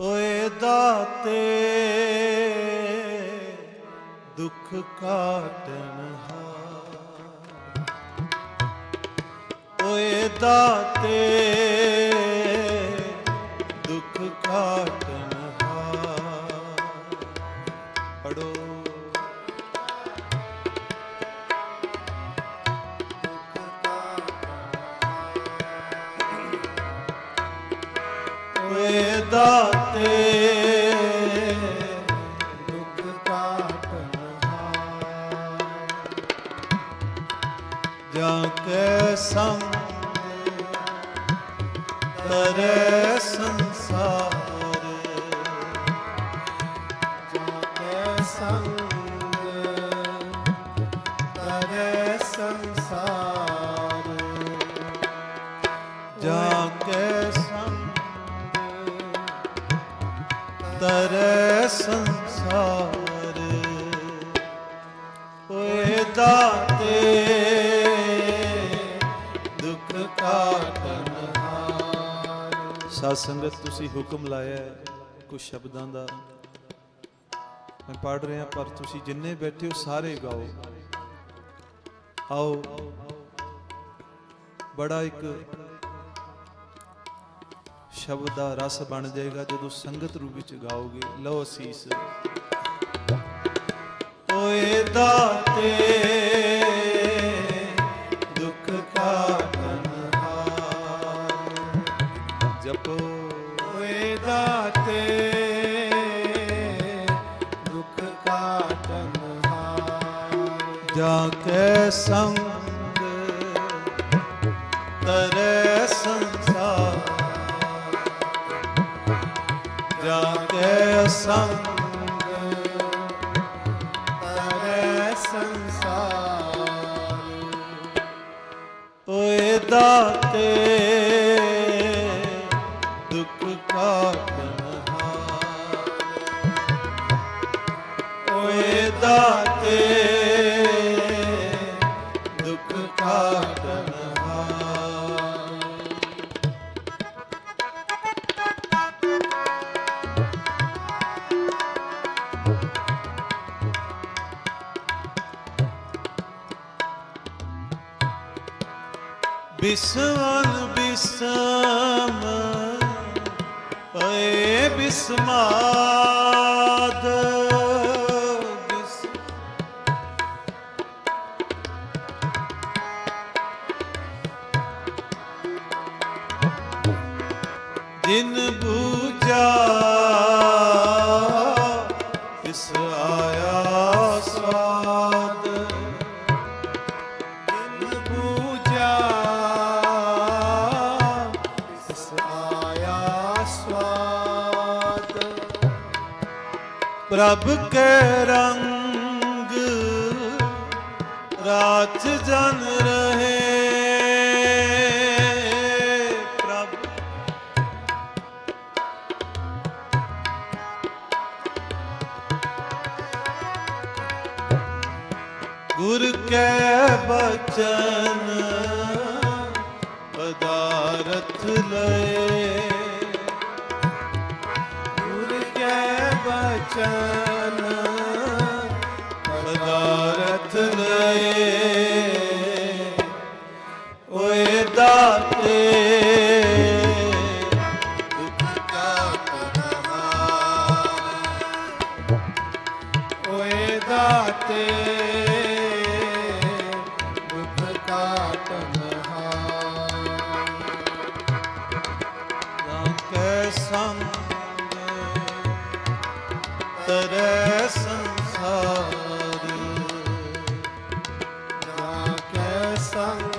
ਓਏ ਦਾਤੇ ਦੁੱਖ ਕਾਟਣ ਹਾਰ। ਓਏ ਦਾਤੇ ਦੁੱਖ ਕਾਟ ਦਾਤੇ ਦੁੱਖ ਕਾਟਣ ਜਾਂ ਕੈ ਸੰਗ ਤਰੇ ਸੰਸਾਰ। ਜਾਂ ਕੈ ਸੰਗ ਤਰੇ ਸੰਸਾਰ। ਜਾਂ ਕੈ ਤਰੇ ਸੰਸਾਰ। ਓਏ ਦਾਤੇ, ਦੁੱਖ ਕਾਟਨ ਹਾਰ। ਸਾਧ ਸੰਗਤ, ਤੁਸੀਂ ਹੁਕਮ ਲਾਇਆ ਹੈ ਕੁਝ ਸ਼ਬਦਾਂ ਦਾ। ਮੈਂ ਪੜ ਰਿਹਾ, ਪਰ ਤੁਸੀਂ ਜਿੰਨੇ ਬੈਠੇ ਹੋ, ਸਾਰੇ ਗਾਓ। ਆਓ। ਬੜਾ ਇੱਕ ਸ਼ਬਦ ਦਾ ਰਸ ਬਣ ਜਾਏਗਾ, ਜਦੋਂ ਸੰਗਤ ਰੂਪ ਵਿੱਚ ਗਾਓਗੇ। ਲਓ ਅਸੀਸ। ਓਏ ਦਾਤੇ, ਦੁੱਖ ਕਾਟਨ ਹਾਰ ਜਪੋ। ਓਏ ਦਾਤੇ, ਦੁੱਖ ਕਾਟਨ ਜਾ ਕੇ ਸੰਗ, ਤਰੇ ਸੰਗ ਤਰੇ ਸੰਸਾਰ ਓਏ ਦਾਤੇ ਦੁੱਖ ਕਾਟਨ ਓਏ ਦਾਤੇ ਦੁੱਖ ਕਾਟਨ ਬਿਸਵਨ ਬਿਸਮ ਏ ਬਿਸਮਾਦ ਬਿਸ ਜਿਨ ਬੂਝਾ ਪ੍ਰਭ ਕੇ ਰੰਗ ਰਾਤ ਜਨ ਰਹੇ। ਪ੍ਰਭ। ਗੁਰ ਕੇ ਬਚਨ ਪਦਾਰਥ ਲਏ। ਬਚਨ ਸੰਗ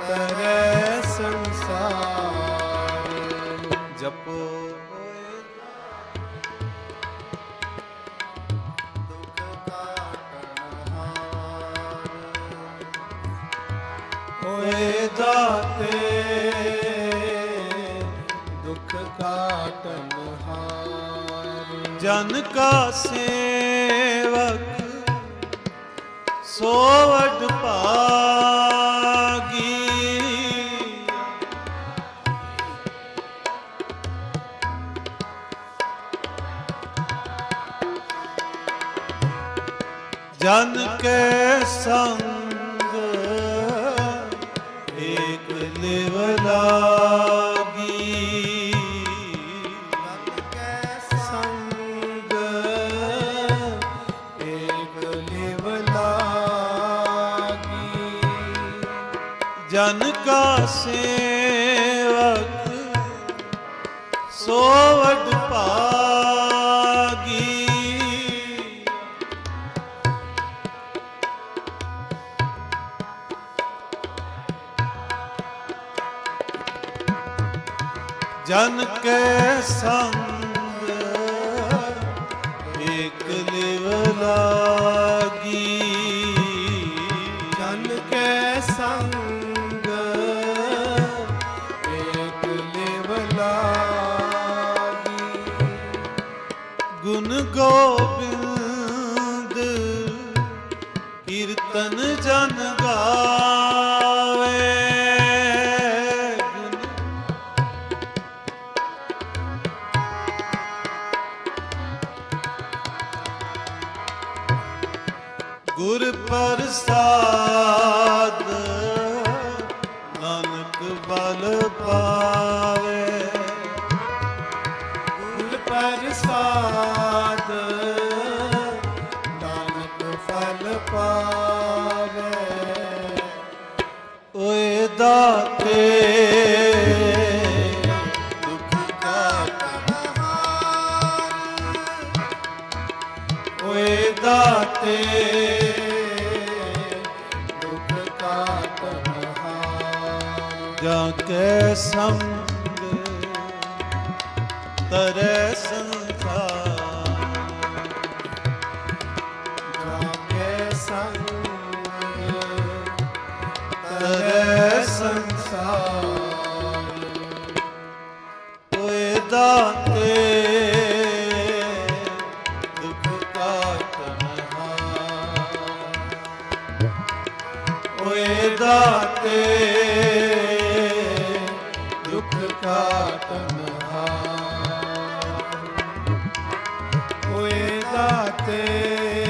ਤਰੇ ਸੰਸਾਰ ਜਪੋ ਓਏ ਦੁੱਖ ਕਾਟਨ ਹਾਰ ਓਏ ਦਾਤੇ ਦੁੱਖ ਕਾਟਨ ਹਾਰ ਜਨ ਕਾ ਸੇਵਕ ਸੋ ਵਡ ਭਾਗੀ। ਜਨ ਕੇ ਸੰਗ ਜਨ ਕਾ ਸੇਵਕ ਸੋਵਡ ਭਾਗੀ। ਜਨ ਕੈ ਸੰਗ ਕੀਰਤਨ ਜਨ ਗਾਵੇ। ਗੁਰ ਪ੍ਰਸਾਦ ਨਾਨਕ ਬਲ ਪਾਵੇ। ਗੁਰ ਪ੍ਰਸਾਦ ਨਾਨਕ ਫਲ ਪਾਵੇ। ਜਾਂ ਕੈ ਸੰਗ ਤਰੈ ਸੰਸਾਰ ਜਾਗੇ ਸੰਗ ਦਾਤੇ ਦੁਖ ਕਾਟ ਓਏ ਦਾਤੇ